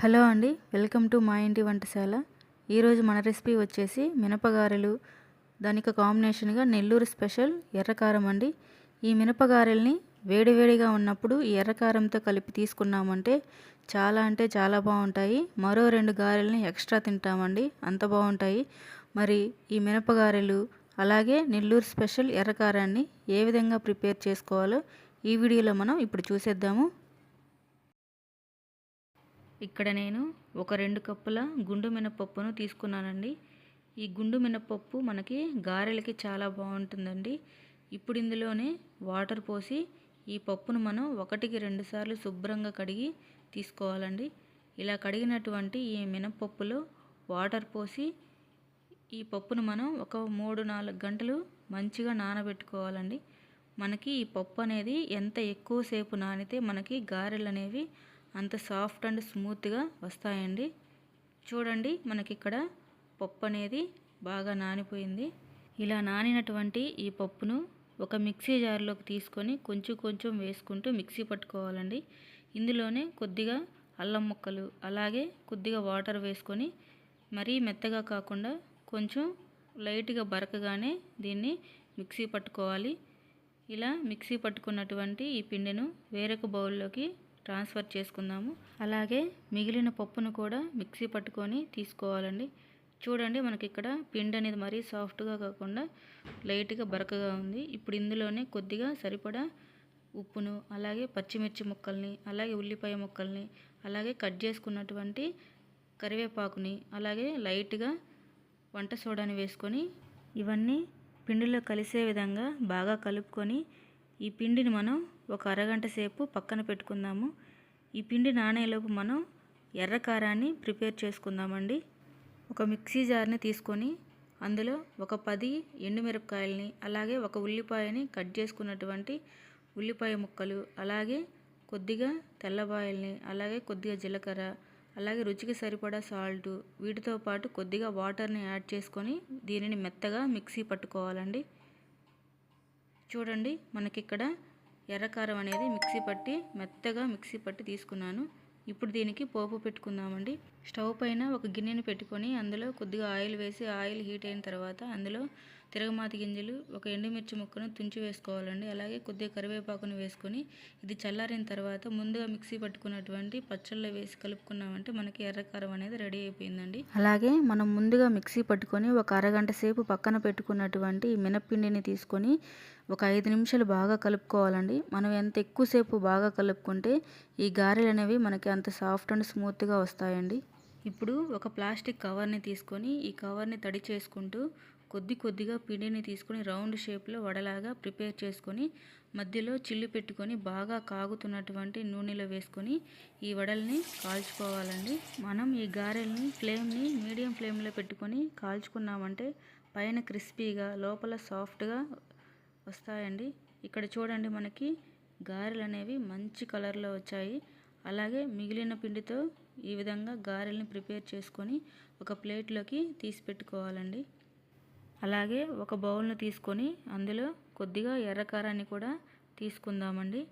Hello అండి welcome to మా ఇంటి వంటశాల. ఈరోజు మన రెసిపీ వచ్చేసి మినపగారెలు. దానికి కాంబినేషన్గా నెల్లూరు స్పెషల్ ఎర్రకారం అండి. ఈ మినపగారెల్ని వేడివేడిగా ఉన్నప్పుడు ఈ ఎర్రకారంతో కలిపి తీసుకున్నామంటే చాలా అంటే చాలా బాగుంటాయి. మరో రెండు గారెల్ని ఎక్స్ట్రా తింటామండి అంత బాగుంటాయి. మరి ఈ మినపగారెలు అలాగే నెల్లూరు స్పెషల్ ఎర్రకారాన్ని ఏ విధంగా ప్రిపేర్ చేసుకోవాలో ఈ వీడియోలో మనం ఇప్పుడు చూసేద్దాము. ఇక్కడ నేను ఒక రెండు కప్పుల గుండు మినపప్పును తీసుకున్నానండి. ఈ గుండు మినపప్పు మనకి గారెలకి చాలా బాగుంటుందండి. ఇప్పుడు ఇందులోనే వాటర్ పోసి ఈ పప్పును మనం ఒకటికి రెండు సార్లు శుభ్రంగా కడిగి తీసుకోవాలండి. ఇలా కడిగినటువంటి ఈ మినపప్పులో వాటర్ పోసి ఈ పప్పును మనం ఒక మూడు నాలుగు గంటలు మంచిగా నానబెట్టుకోవాలండి. మనకి ఈ పప్పు అనేది ఎంత ఎక్కువసేపు నానితే మనకి గారెలు అనేవి అంత సాఫ్ట్ అండ్ స్మూత్గా వస్తాయండి. చూడండి మనకి ఇక్కడ పప్పు అనేది బాగా నానిపోయింది. ఇలా నానినటువంటి ఈ పప్పును ఒక మిక్సీ జార్లోకి తీసుకొని కొంచెం కొంచెం వేసుకుంటూ మిక్సీ పట్టుకోవాలండి. ఇందులోనే కొద్దిగా అల్లం ముక్కలు అలాగే కొద్దిగా వాటర్ వేసుకొని మరీ మెత్తగా కాకుండా కొంచెం లైట్గా బరకగానే దీన్ని మిక్సీ పట్టుకోవాలి. ఇలా మిక్సీ పట్టుకున్నటువంటి ఈ పిండిను వేరొక బౌల్లోకి ట్రాన్స్ఫర్ చేసుకుందాము. అలాగే మిగిలిన పప్పును కూడా మిక్సీ పట్టుకొని తీసుకోవాలండి. చూడండి మనకి ఇక్కడ పిండి అనేది మరీ సాఫ్ట్గా కాకుండా లైట్గా బరకగా ఉంది. ఇప్పుడు ఇందులోనే కొద్దిగా సరిపడా ఉప్పును అలాగే పచ్చిమిర్చి ముక్కల్ని అలాగే ఉల్లిపాయ ముక్కల్ని అలాగే కట్ చేసుకున్నటువంటి కరివేపాకుని అలాగే లైట్గా వంట సోడాని వేసుకొని ఇవన్నీ పిండిలో కలిసే విధంగా బాగా కలుపుకొని ఈ పిండిని మనం ఒక అరగంట సేపు పక్కన పెట్టుకుందాము. ఈ పిండి నానేలోపు మనం ఎర్ర కారాన్ని ప్రిపేర్ చేసుకుందామండి. ఒక మిక్సీ జార్ని తీసుకొని అందులో ఒక పది ఎండుమిరపకాయలని అలాగే ఒక ఉల్లిపాయని కట్ చేసుకున్నటువంటి ఉల్లిపాయ ముక్కలు అలాగే కొద్దిగా తెల్లబాయల్ని అలాగే కొద్దిగా జీలకర్ర అలాగే రుచికి సరిపడా సాల్ట్ వీటితో పాటు కొద్దిగా వాటర్ని యాడ్ చేసుకొని దీనిని మెత్తగా మిక్సీ పట్టుకోవాలండి. చూడండి మనకిక్కడ ఎర్రకారం అనేది మిక్సీ పట్టి మెత్తగా మిక్సీ పట్టి తీసుకున్నాను. ఇప్పుడు దీనికి పోపు పెట్టుకుందామండి. స్టవ్ పైన ఒక గిన్నెని పెట్టుకొని అందులో కొద్దిగా ఆయిల్ వేసి ఆయిల్ హీట్ అయిన తర్వాత అందులో తిరగమాతి గింజలు ఒక ఎండుమిర్చి ముక్కను తుంచి వేసుకోవాలండి. అలాగే కొద్దిగా కరివేపాకును వేసుకొని ఇది చల్లారిన తర్వాత ముందుగా మిక్సీ పట్టుకున్నటువంటి పచ్చళ్ళు వేసి కలుపుకున్నామంటే మనకి ఎర్రకారం అనేది రెడీ అయిపోయిందండి. అలాగే మనం ముందుగా మిక్సీ పట్టుకొని ఒక అరగంట సేపు పక్కన పెట్టుకున్నటువంటి మినప్పిండిని తీసుకొని ఒక ఐదు నిమిషాలు బాగా కలుపుకోవాలండి. మనం ఎంత ఎక్కువసేపు బాగా కలుపుకుంటే ఈ గారెలు అనేవి మనకి అంత సాఫ్ట్ అండ్ స్మూత్గా వస్తాయండి. ఇప్పుడు ఒక ప్లాస్టిక్ కవర్ని తీసుకొని ఈ కవర్ని తడి చేసుకుంటూ కొద్ది కొద్దిగా పిండిని తీసుకొని రౌండ్ షేప్లో వడలాగా ప్రిపేర్ చేసుకొని మధ్యలో చిల్లు పెట్టుకొని బాగా కాగుతున్నటువంటి నూనెలో వేసుకొని ఈ వడల్ని కాల్చుకోవాలండి. మనం ఈ గారెల్ని ఫ్లేమ్ని మీడియం ఫ్లేమ్లో పెట్టుకొని కాల్చుకున్నామంటే పైన క్రిస్పీగా లోపల సాఫ్ట్గా వస్తాయండి. ఇక్కడ చూడండి మనకి గారెలు అనేవి మంచి కలర్లో వచ్చాయి. అలాగే మిగిలిన పిండితో ఈ విధంగా గారెల్ని ప్రిపేర్ చేసుకొని ఒక ప్లేట్లోకి తీసి పెట్టుకోవాలండి. అలాగే ఒక బౌల్ను తీసుకొని అందులో కొద్దిగా ఎర్రకారాన్ని కూడా తీసుకుందామండి.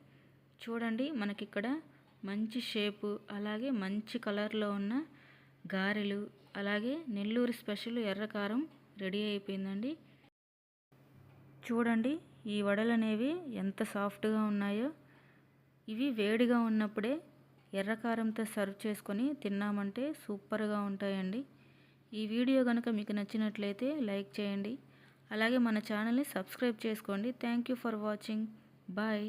చూడండి మనకిక్కడ మంచి షేపు అలాగే మంచి కలర్లో ఉన్న గారెలు అలాగే నెల్లూరు స్పెషల్ ఎర్రకారం రెడీ అయిపోయిందండి. చూడండి ఈ వడలు అనేవి ఎంత సాఫ్ట్గా ఉన్నాయో. ఇవి వేడిగా ఉన్నప్పుడే ఎర్రకారంతో సర్వ్ చేసుకొని తిన్నామంటే సూపర్గా ఉంటాయండి. ఈ వీడియో కనుక మీకు నచ్చినట్లయితే లైక్ చేయండి. అలాగే మన ఛానల్ని సబ్స్క్రైబ్ చేసుకోండి. Thank you for watching bye